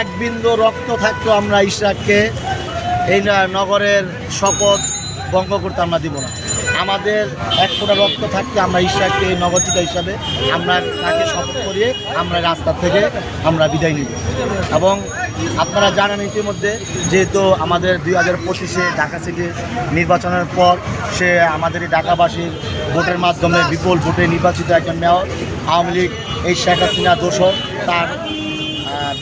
এক বিন্দু রক্ত থাকতো আমরা ইশরাককে এই নগরের শপথ ভঙ্গ করতে আমরা দিব না। আমাদের এক ফোঁটা রক্ত থাকতে আমরা ঈশ্বরকে এই নগরপিতা হিসাবে আমরা তাকে শপথ করিয়ে আমরা রাস্তা থেকে আমরা বিদায় নিব। এবং আপনারা জানেন ইতিমধ্যে যেহেতু আমাদের দুই হাজার পঁচিশে ঢাকা সিটি নির্বাচনের পর সে আমাদের এই ঢাকাবাসীর ভোটের মাধ্যমে বিপুল ভোটে নির্বাচিত একজন মেয়র আওয়ামী লীগ এই শেখ হাসিনা দোষর। তার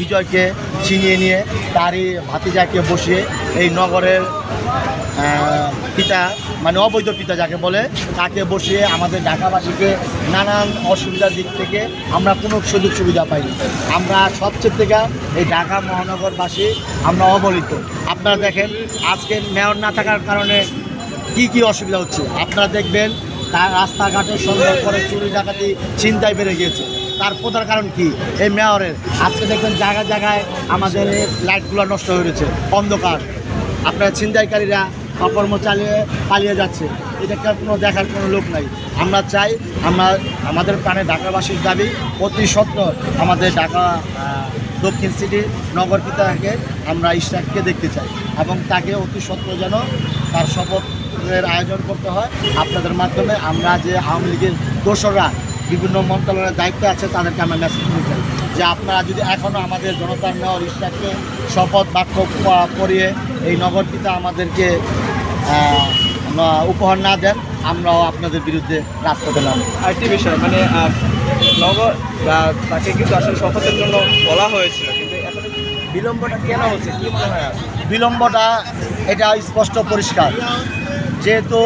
বিজয়কে ছিনিয়ে নিয়ে তারই ভাতিজাকে বসিয়ে এই নগরের পিতা মানে অবৈধ পিতা যাকে বলে, তাকে বসিয়ে আমাদের ঢাকাবাসীকে নানান অসুবিধার দিক থেকে আমরা কোনো সুযোগ সুবিধা পাইনি। আমরা সবচেয়ে থেকে এই ঢাকা মহানগরবাসী আমরা অবলিত আপনারা দেখেন, আজকে মেয়র না থাকার কারণে কি কি অসুবিধা হচ্ছে? আপনারা দেখবেন, তার রাস্তাঘাটের সুন্দর করে চুরি ডাকাতি চিন্তায় বেড়ে গিয়েছে। তার প্রধান কারণ কি? এই মেয়রের। আজকে দেখবেন জায়গায় জায়গায় আমাদের লাইটগুলো নষ্ট হয়ে রয়েছে, অন্ধকার। আপনার ছিনতাইকারীরা অকর্ম চালিয়ে পালিয়ে যাচ্ছে। এটাকে কোনো দেখার কোনো লোক নাই। আমরা চাই আমরা আমাদের প্রাণে ঢাকাবাসীর দাবি, অতি সত্ত্বর আমাদের ঢাকা দক্ষিণ সিটি নগর পিতাকে আমরা ইশরাককে দেখতে চাই এবং তাকে অতি সত্ত্বর যেন তার শপথের আয়োজন করতে হয়। আপনাদের মাধ্যমে আমরা যে আওয়ামী লীগের দোসররা বিভিন্ন মন্ত্রণালয়ের দায়িত্ব আছে তাদেরকে আমরা মেসেজ দিতে চাই যে আপনারা যদি এখনও আমাদের জনতার নেওয়ার ইশরাককে শপথ বাক্য পড়িয়ে এই নগরপিতা আমাদেরকে উপহার না দেন আমরাও আপনাদের বিরুদ্ধে রাজপথে নামব। আরেকটি বিষয় মানে নগর বা তাকে কিন্তু আসলে শপথের জন্য বলা হয়েছিল কিন্তু বিলম্বটা কেন হচ্ছে? কি মনে হয়? বিলম্বটা এটা স্পষ্ট পরিষ্কার। যেহেতু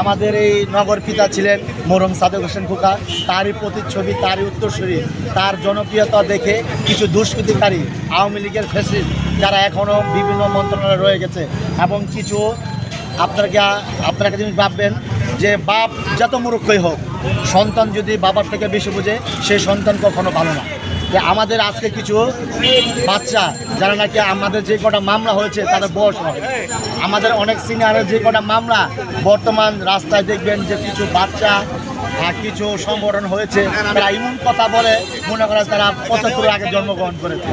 আমাদের এই নগর পিতা ছিলেন মোরম সাদেক হোসেন খোকা। তারই প্রতিচ্ছবি, তারই উত্তরসূরি, তার জনপ্রিয়তা দেখে কিছু দুষ্কৃতিকারী, আওয়ামী লীগের ফেসিস যারা এখনও বিভিন্ন মন্ত্রণালয়ে রয়ে গেছে এবং কিছু আপনাকে আপনারা একটা জিনিস ভাববেন যে বাপ যত মূর্খই হোক, সন্তান যদি বাবার থেকে বেশি বোঝে সেই সন্তান কখনো ভালো না। যে আমাদের আজকে কিছু বাচ্চা যারা নাকি আমাদের যে কটা মামলা হয়েছে, তাদের বয়স হয় আমাদের অনেক সিনিয়রের যে কটা মামলা, বর্তমান রাস্তায় দেখবেন যে কিছু বাচ্চা আর কিছু সংগঠন হয়েছে, তারা এমন কথা বলে, মনে করে তারা পঁচাত্তর আগে জন্মগ্রহণ করেছে।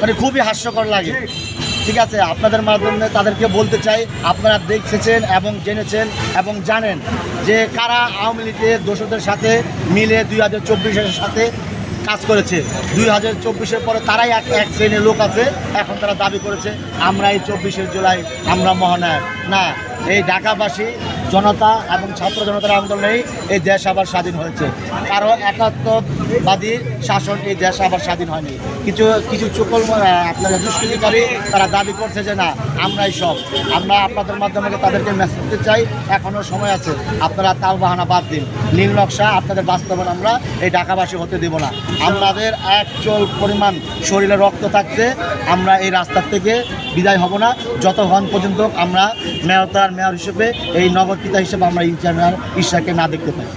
মানে খুবই হাস্যকর লাগে। ঠিক আছে, আপনাদের মাধ্যমে তাদেরকে বলতে চাই, আপনারা দেখেছেন এবং জেনেছেন এবং জানেন যে কারা আওয়ামী লীগের দোষদের সাথে মিলে দুই হাজার সাথে কাজ করেছে। দুই হাজার চব্বিশের পরে তারাই এক এক শ্রেণির লোক আছে। এখন তারা দাবি করেছে, আমরা এই চব্বিশে জুলাই, আমরা মহানায়ক। না, এই ঢাকাবাসী জনতা এবং ছাত্র জনতার আন্দোলনেই এই দেশ আবার স্বাধীন হয়েছে। কারও একাত্মবাদী শাসন এই দেশ আবার স্বাধীন হয়নি। কিছু কিছু চুকল আপনারা দুষ্কৃতিকারী, তারা দাবি করছে যে না, আমরাই সব। আমরা আপনাদের মাধ্যমে তাদেরকে মেসেজ দিতে চাই এখনও সময় আছে। আপনারা তাল বাহানা বাদ দিন। নীল নকশা, আপনাদের বাস্তবায়ন আমরা এই ঢাকাবাসী হতে দেব না। আমাদের এক চোল পরিমাণ শরীরে রক্ত থাকতে আমরা এই রাস্তার থেকে বিদায় হব না। যতক্ষণ পর্যন্ত আমরা মেয়র তার মেয়র হিসেবে এই নগর পিতা হিসেবে আমরা ইনচার্জ ঈশ্বরকে না দেখতে পাই।